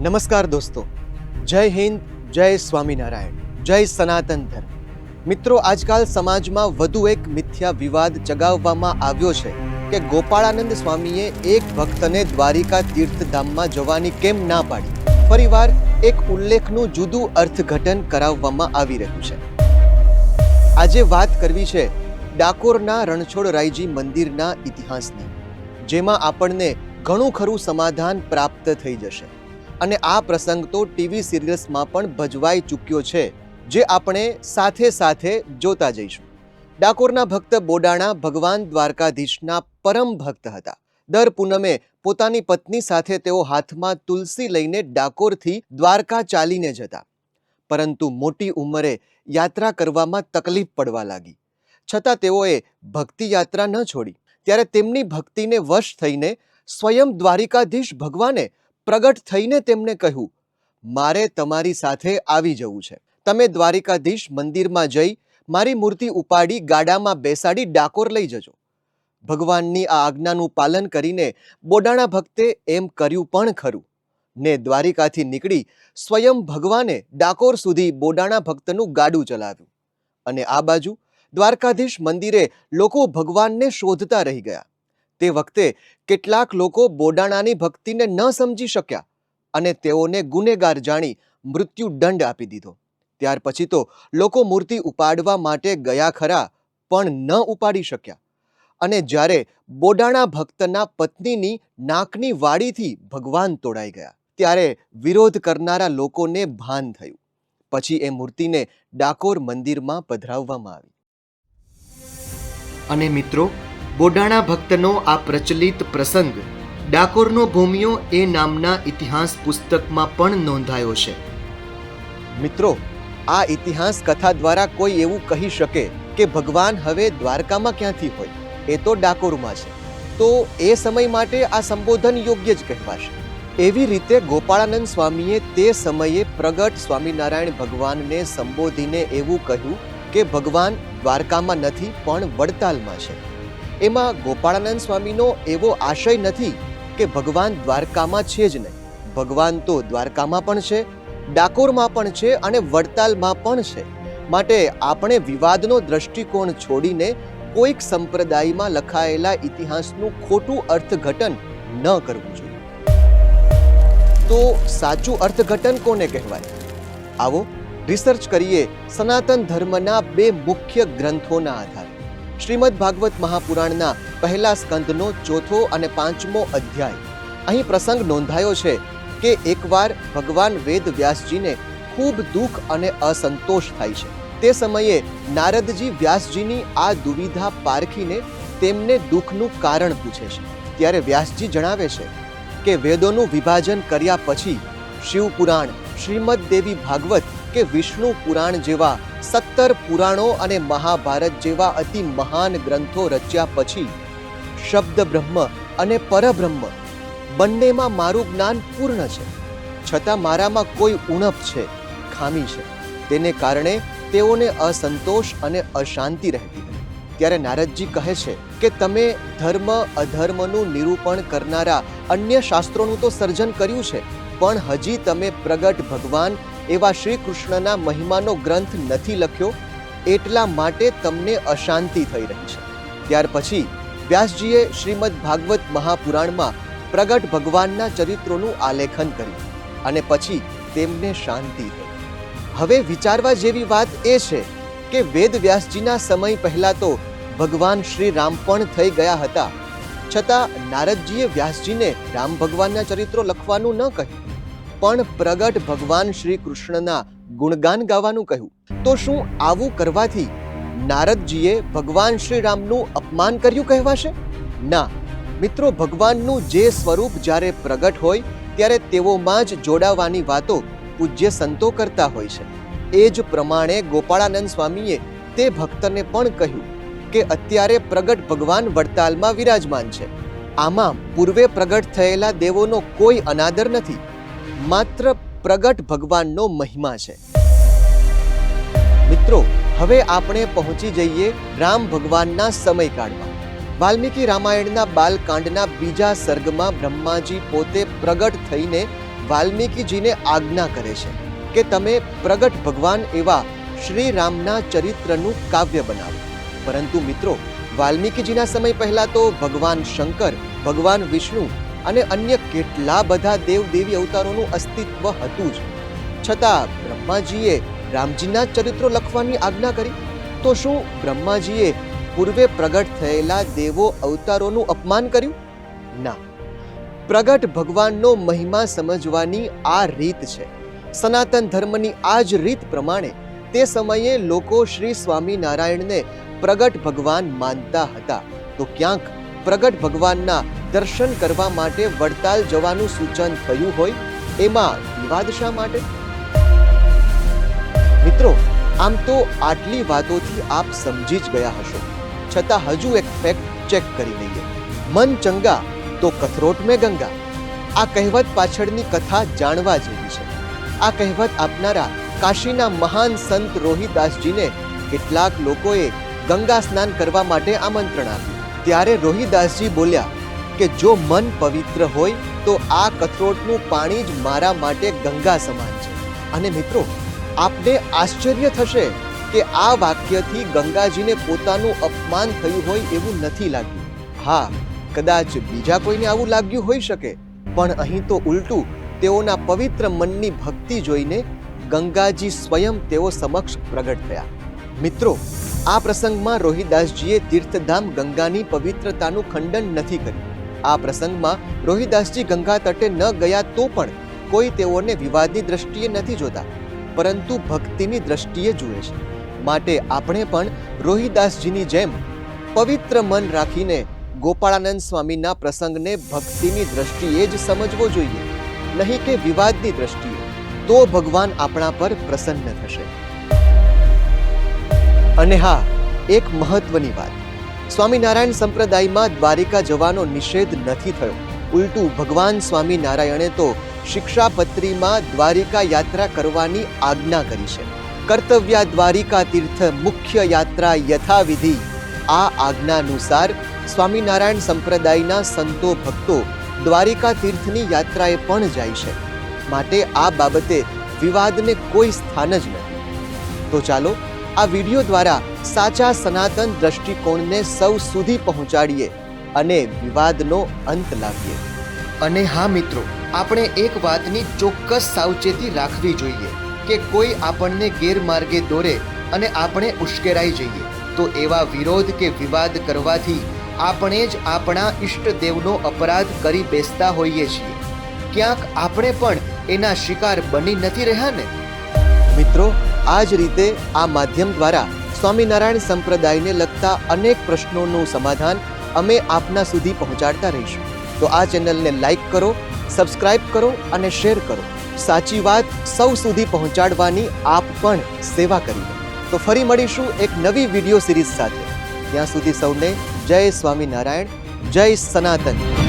નમસ્કાર દોસ્તો. જય હિન્દ, જય સ્વામિનારાયણ, જય સનાતન ધર્મ. મિત્રો, આજકાલ સમાજમાં વધુ એક મિથ્યા વિવાદ ચગાવવામાં આવ્યો છે કે ગોપાળાનંદ સ્વામીએ એક ભક્તને દ્વારિકા તીર્થધામમાં જવાની કેમ ના પાડી? ફરીવાર એક ઉલ્લેખનું જુદું અર્થઘટન કરાવવામાં આવી રહ્યું છે. આજે વાત કરવી છે ડાકોરના રણછોડરાયજી મંદિરના ઇતિહાસની, જેમાં આપણને ઘણું ખરું સમાધાન પ્રાપ્ત થઈ જશે. અને આ પ્રસંગ તો ટીવી સિરિયલ્સમાં પણ ભજવાઈ ચૂક્યો છે, જે આપણે સાથે સાથે જોતા જઈશું. ડાકોરના ભક્ત બોડાણા ભગવાન દ્વારકાધીશના પરમ ભક્ત હતા. દર પૂનમે પોતાની પત્ની સાથે તેઓ હાથમાં તુલસી લઈને ડાકોરથી દ્વારકા ચાલીને જતા. પરંતુ મોટી ઉંમરે યાત્રા કરવામાં તકલીફ પડવા લાગી. છતાં તેઓએ ભક્તિ યાત્રા ન છોડી. ત્યારે તેમની ભક્તિને વશ થઈને સ્વયં દ્વારિકાધીશ ભગવાને પ્રગટ થઈને તેમને કહ્યું, મારે તમારી સાથે આવી જવું છે. તમે દ્વારિકાધીશ મંદિરમાં જઈ મારી મૂર્તિ ઉપાડી ગાડામાં બેસાડી ડાકોર લઈ જજો. ભગવાનની આ આજ્ઞાનું પાલન કરીને બોડાણા ભક્તે એમ કર્યું પણ ખરું. ને દ્વારિકાથી નીકળી સ્વયં ભગવાને ડાકોર સુધી બોડાણા ભક્તનું ગાડું ચલાવ્યું. અને આ બાજુ દ્વારકાધીશ મંદિરે લોકો ભગવાનને શોધતા રહી ગયા. તે વખતે કેટલાક લોકો બોડાણાની ભક્તિને ન સમજી શક્યા અને તેઓને ગુનેગાર જાણી મૃત્યુદંડ આપી દીધો. ત્યાર પછી તો લોકો મૂર્તિ ઉપાડવા માટે ગયા ખરા, પણ ન ઉપાડી શક્યા. અને જ્યારે બોડાણા ભક્તના પત્નીની નાકની વાડીથી ભગવાન તોડાઈ ગયા, ત્યારે વિરોધ કરનારા લોકોને ભાન થયું. પછી એ મૂર્તિને ડાકોર મંદિરમાં પધરાવવામાં આવી. અને મિત્રો બોડાણા ભક્તનો આ પ્રચલિત પ્રસંગ ડાકોરનો ભૂમિયો એ નામના ઇતિહાસ પુસ્તકમાં પણ નોંધાયો છે. મિત્રો, આ ઇતિહાસ કથા દ્વારા કોઈ એવું કહી શકે કે ભગવાન હવે દ્વારકામાં ક્યાંથી હોય? એ તો ડાકોરમાં છે. તો એ સમય માટે આ સંબોધન યોગ્ય જ કહેવાશે. એવી રીતે ગોપાળાનંદ સ્વામીએ તે સમયે પ્રગટ સ્વામિનારાયણ ભગવાનને સંબોધીને એવું કહ્યું કે ભગવાન દ્વારકામાં નથી, પણ વડતાલમાં છે. એમાં ગોપાળાનંદ સ્વામીનો એવો આશય નથી કે ભગવાન દ્વારકામાં છે જ નહીં. ભગવાન તો દ્વારકામાં પણ છે, ડાકોરમાં પણ છે અને વડતાલમાં પણ છે. માટે આપણે વિવાદનો દ્રષ્ટિકોણ છોડીને કોઈક સંપ્રદાયમાં લખાયેલા ઇતિહાસનું ખોટું અર્થઘટન ન કરવું જોઈએ. તો સાચું અર્થઘટન કોને કહેવાય? આવો રિસર્ચ કરીએ સનાતન ધર્મના બે મુખ્ય ગ્રંથોના આધારે. શ્રીમદ ભાગવત મહાપુરાણના પહેલા સ્કંદનો ચોથો અને પાંચમો અધ્યાય. અહીં પ્રસંગ નોંધાયો છે કે એકવાર ભગવાન વેદ વ્યાસજીને ખૂબ દુઃખ અને અસંતોષ થાય છે. તે સમયે નારદજી વ્યાસજીની આ દુવિધા પારખીને તેમને દુઃખનું કારણ પૂછે છે. ત્યારે વ્યાસજી જણાવે છે કે વેદોનું વિભાજન કર્યા પછી શિવ પુરાણ શ્રીમદ દેવી ભાગવત કે વિષ્ણુ પુરાણ જેવા સત્તર પુરાણો અને મહાભારત જેવા અતિ મહાન ગ્રંથો રચ્યા પછી શબ્દ બ્રહ્મ અને પરબ્રહ્મ બંનેમાં મારું જ્ઞાન પૂર્ણ છે. છતાં મારામાં કોઈ ઉણપ છે, ખામી છે. તેને કારણે તેઓને અસંતોષ અને અશાંતિ રહેતી ત્યારે નારદજી કહે છે કે તમે ધર્મ અધર્મનું નિરૂપણ કરનારા અન્ય શાસ્ત્રોનું તો સર્જન કર્યું છે. પણ હજી તમે પ્રગટ ભગવાન એવા શ્રી કૃષ્ણના મહિમાનો ગ્રંથ નથી લખ્યો, એટલા માટે તમને અશાંતિ થઈ રહી છે. ત્યાર પછી વ્યાસજીએ શ્રીમદ ભાગવત મહાપુરાણમાં પ્રગટ ભગવાનના ચરિત્રોનું આલેખન કર્યું અને પછી તેમને શાંતિ થઈ. હવે વિચારવા જેવી વાત એ છે કે વેદ વ્યાસજીના સમય પહેલા તો ભગવાન શ્રી રામ પણ થઈ ગયા હતા. છતાં નારદજીએ વ્યાસજીને રામ ભગવાનના ચરિત્રો લખવાનું ન કહ્યું. પણ પ્રગટ ભગવાન શ્રી કૃષ્ણના ગુણગાન ગાવાનું કહ્યું. તો શું આવું કરવાથી નારદજીએ ભગવાન શ્રી રામનું અપમાન કર્યું કહેવાશે? ના. મિત્રો, ભગવાનનું જે સ્વરૂપ જ્યારે પ્રગટ હોય, ત્યારે તેઓમાં જ જોડાવાની વાતો પૂજ્ય સંતો કરતા હોય છે. એ જ પ્રમાણે ગોપાળાનંદ સ્વામીએ તે ભક્તને પણ કહ્યું કે અત્યારે પ્રગટ ભગવાન વડતાલમાં વિરાજમાન છે. આમાં પૂર્વે પ્રગટ થયેલા દેવોનો કોઈ અનાદર નથી. માત્ર પ્રગટ ભગવાનનો મહિમા છે. મિત્રો, હવે આપણે પહોંચી જઈએ રામ ભગવાનના સમયકાળમાં વાલ્મીકી રામાયણના બાલકાંડના બીજા સર્ગમાં બ્રહ્માજી પોતે પ્રગટ થઈને વાલ્મીકીજીને આજ્ઞા કરે છે કે તમે પ્રગટ ભગવાન એવા શ્રી રામના ચરિત્રનું કાવ્ય બનાવો. પરંતુ મિત્રો, વાલ્મીકીજીના સમય પહેલા તો ભગવાન શંકર, ભગવાન વિષ્ણુ અને અન્ય કેટલા બધા દેવ દેવી અવતારોનું અસ્તિત્વ હતું જ. છતાં બ્રહ્માજીએ રામજીના ચરિત્રો લખવાની આજ્ઞા કરી. તો શું બ્રહ્માજીએ પૂર્વે પ્રગટ થયેલા દેવો અવતારોનું અપમાન કર્યું? ના. પ્રગટ ભગવાનનો મહિમા સમજવાની આ રીત છે. સનાતન ધર્મની આ જ રીત પ્રમાણે તે સમયે લોકો શ્રી સ્વામિનારાયણને પ્રગટ ભગવાન માનતા હતા. તો ક્યાંક પ્રગટ ભગવાનના દર્શન કરવા માટે વડતાલ જવાનું સૂચન થયું હોય, એમાં વિવાદ શા માટે? મિત્રો, આમ તો આટલી વાતોથી આપ સમજી જ ગયા હશો. છતાં હજુ એક ફેક્ટ ચેક કરી લઈએ. મન ચંગા, તો કથરોટ મેં ગંગા. આ કહેવત પાછળની કથા જાણવા જેવી છે. આ કહેવત આપનારા કાશીના મહાન સંત રોહિદાસજીને કેટલાક લોકોએ ગંગા સ્નાન કરવા માટે આમંત્રણ આપ્યું. ત્યારે રોહિદાસજી બોલ્યા કે જો મન પવિત્ર હોય તો આ કથરોટનું પાણી જ મારા માટે ગંગા સમાન છે. અને મિત્રો, આપને આશ્ચર્ય થશે કે આ વાક્યથી ગંગાજીને પોતાનું અપમાન થયું હોય એવું નથી લાગ્યું. હા, કદાચ બીજા કોઈને આવું લાગ્યું હોઈ શકે, પણ અહીં તો ઉલટું તેઓના પવિત્ર મનની ભક્તિ જોઈને ગંગાજી સ્વયં તેઓ સમક્ષ પ્રગટ થયા. મિત્રો આ પ્રસંગમાં રોહિદાસજીએ તીર્થધામ ગંગાની પવિત્રતાનું ખંડન નથી કર્યું. આ પ્રસંગમાં રોહિદાસજી ગંગા તટે ન ગયા તો પણ કોઈ તેઓને વિવાદની દ્રષ્ટિએ નથી જોતા, પરંતુ ભક્તિની દ્રષ્ટિએ જુએ છે. માટે આપણે પણ રોહિદાસજીની જેમ પવિત્ર મન રાખીને ગોપાળાનંદ સ્વામીના પ્રસંગને ભક્તિની દ્રષ્ટિએ જ સમજવો જોઈએ, નહીં કે વિવાદની દ્રષ્ટિએ, તો ભગવાન આપણા પર પ્રસન્ન થશે. અને હા, એક મહત્વની વાત. સ્વામિનારાયણ સંપ્રદાયમાં દ્વારિકા જવાનો નિષેધ નથી થયો. ઉલટું, ભગવાન સ્વામિનારાયણે તો શિક્ષાપત્રીમાં દ્વારિકા યાત્રા કરવાની આજ્ઞા કરી છે. કર્તવ્યા દ્વારિકા તીર્થ મુખ્ય યાત્રા યથાવિધિ. આ આજ્ઞાનુસાર સ્વામિનારાયણ સંપ્રદાયના સંતો ભક્તો દ્વારિકા તીર્થની યાત્રાએ પણ જાય છે. માટે આ બાબતે વિવાદને કોઈ સ્થાન જ નથી. તો ચાલો આ વીડિયો દ્વારા સાચા સનાતન દ્રષ્ટિકોણને સૌ સુધી પહોંચાડીએ અને વિવાદનો અંત લાવીએ. અને હા મિત્રો, આપણે એક વાતની ચોક્કસ સાવચેતી રાખવી જોઈએ કે કોઈ આપણને ગેરમાર્ગે દોરે અને આપણે ઉશ્કેરાઈ જઈએ. તો એવા વિરોધ કે વિવાદ કરવાથી આપણે જ આપણા ઈષ્ટદેવનો અપરાધ કરી બેસતા હોઈએ છીએ. ક્યાંક આપણે પણ એના શિકાર બની નથી રહ્યા ને? મિત્રો આ જ રીતે આ માધ્યમ દ્વારા સ્વામિનારાયણ સંપ્રદાયને લગતા અનેક પ્રશ્નોનું સમાધાન અમે આપના સુધી પહોંચાડતા રહીશું. તો આ ચેનલને લાઈક કરો, સબસ્ક્રાઇબ કરો અને શેર કરો. સાચી વાત સૌ સુધી પહોંચાડવાની આપ પણ સેવા કરી તો ફરી મળીશું એક નવી વીડિયો સિરીઝ સાથે. ત્યાં સુધી સૌને જય સ્વામિનારાયણ, જય સનાતન.